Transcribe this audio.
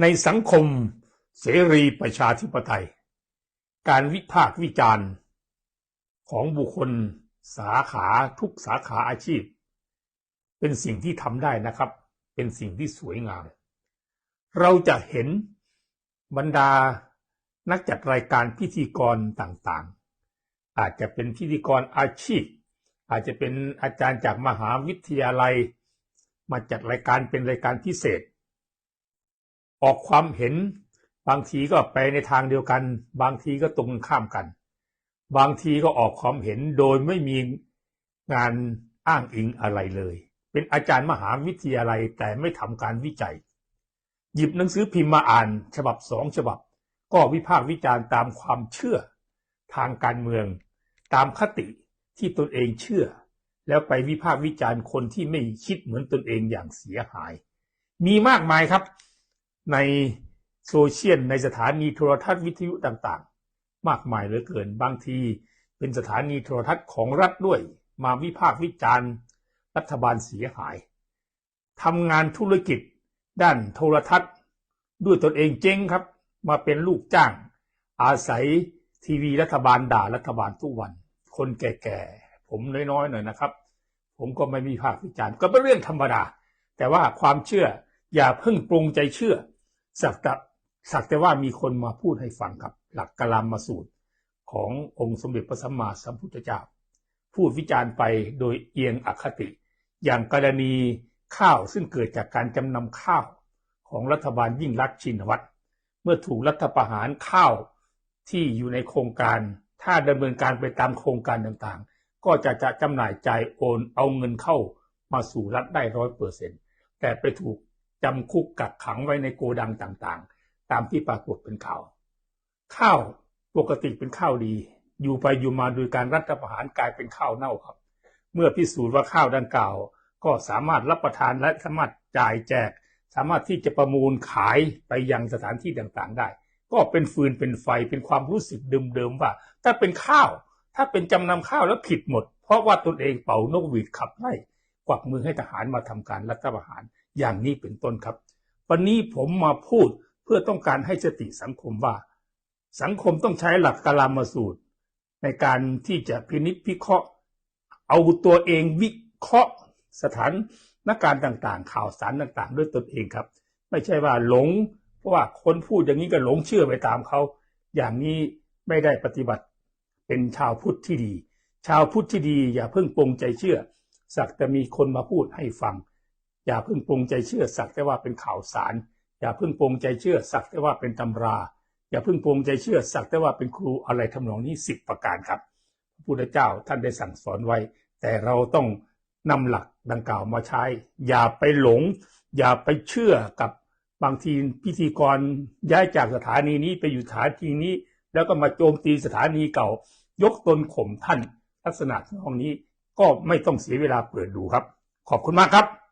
ในสังคมเสรีประชาธิปไตย การวิพากษ์วิจารณ์ของบุคคลสาขาทุกสาขาอาชีพ เป็นสิ่งที่ทำได้นะครับ เป็นสิ่งที่สวยงาม เราจะเห็นบรรดานักจัดรายการพิธีกรต่างๆ อาจจะเป็นพิธีกรอาชีพ อาจจะเป็นอาจารย์จากมหาวิทยาลัย มาจัดรายการเป็นรายการพิเศษ ออกความเห็น บางทีก็ไปในทางเดียวกัน บางทีก็ตรงข้ามกัน บางทีก็ออกความเห็นโดยไม่มีงานอ้างอิงอะไรเลย เป็นอาจารย์มหาวิทยาลัยแต่ไม่ทำการวิจัย หยิบหนังสือพิมพ์มาอ่านฉบับสองฉบับ ก็วิพากษ์วิจารณ์ตามความเชื่อ ทางการเมือง ตามคติที่ตนเองเชื่อ แล้วไปวิพากษ์วิจารณ์คนที่ไม่คิดเหมือนตนเองอย่างเสียหาย มีมากมายครับ ในโซเชียลในสถานีโทรทัศน์วิทยุต่างๆ มากมายเหลือเกินบางทีเป็นสถานีโทรทัศน์ของรัฐด้วย มาวิพากษ์วิจารณ์ รัฐบาลเสียหายทำงานธุรกิจ ด้านโทรทัศน์ ด้วยตนเองเจ๊งครับ มาเป็นลูกจ้าง อาศัยทีวีรัฐบาลด่ารัฐบาลทุกวัน คนแก่ๆ ผมน้อยๆหน่อยนะครับ ผมก็ไม่มีภาควิจารณ์ก็เป็นเรื่องธรรมดา แต่ว่าความเชื่ออย่าเพิ่งปรุงใจเชื่อ สักแต่สักแต่ว่ามีคนมาพูดให้ฟังครับ หลักกลามมาสูตรขององค์สมเด็จพระสัมมาสัมพุทธเจ้า พูดวิจารณ์ไปโดยเอียงอคติ อย่างกรณีข้าวซึ่งเกิดจากการจำนำข้าวของรัฐบาลยิ่งรักชินวัตรเมื่อถูกรัฐประหารข้าวที่อยู่ในโครงการ ถ้าดำเนินการไปตามโครงการต่างๆ ก็จะจะจำหน่ายจ่ายโอนเอาเงินเข้ามาสู่รัฐได้ร้อยเปอร์เซ็นต์แต่ไปถูก จำคุกกักขังไว้ในโกดังต่างๆ ตามที่ปรากฏเป็นข่าว ข้าวปกติเป็นข้าวดี อยู่ไปอยู่มาโดยการรัฐประหารกลายเป็นข้าวเน่าครับ เมื่อพิสูจน์ว่าข้าวดังกล่าว ก็สามารถรับประทานและสามารถจ่ายแจก สามารถที่จะประมูลขายไปยังสถานที่ต่างๆ ได้ ก็เป็นฟืนเป็นไฟเป็นความรู้สึกเดิมๆว่า ถ้าเป็นข้าว ถ้าเป็นจำนำข้าวแล้วผิดหมด เพราะว่าตนเองเป่านกหวีดขับไล่กวักมือให้ทหารมาทำการรัฐประหาร อย่างนี้เป็นต้นครับ วันนี้ผมมาพูดเพื่อต้องการให้สติสังคมว่า สังคมต้องใช้หลักกลามาสูตร ในการที่จะพินิจพิเคราะห์ เอาตัวเองวิเคราะห์สถานนักการต่างๆ ข่าวสารต่างๆ ด้วยตนเองครับ ไม่ใช่ว่าหลง เพราะว่าคนพูดอย่างนี้ก็หลงเชื่อไปตามเขา อย่างนี้ไม่ได้ปฏิบัติ เป็นชาวพุทธที่ดี ชาวพุทธที่ดีอย่าเพิ่งปรงใจเชื่อ สักแต่มีคนมาพูดให้ฟัง อย่าเพิ่งปรงใจเชื่อสักแต่ว่าเป็นข่าวสาร อย่าเพิ่งปรงใจเชื่อสักแต่ว่าเป็นตำรา อย่าเพิ่งปรงใจเชื่อสักแต่ว่าเป็นครูอะไรทำนองนี้สิบประการครับพระพุทธเจ้าท่านได้สั่งสอนไว้ แต่เราต้องนำหลักดังกล่าวมาใช้ อย่าไปหลง อย่าไปเชื่อกับบางทีพิธีกรย้ายจากสถานีนี้ไปอยู่สถานีนี้ แล้วก็มาโจมตีสถานีเก่า ยกตนข่มท่าน ลักษณะของนี้ก็ไม่ต้องเสียเวลาเปิดดูครับ ขอบคุณมากครับ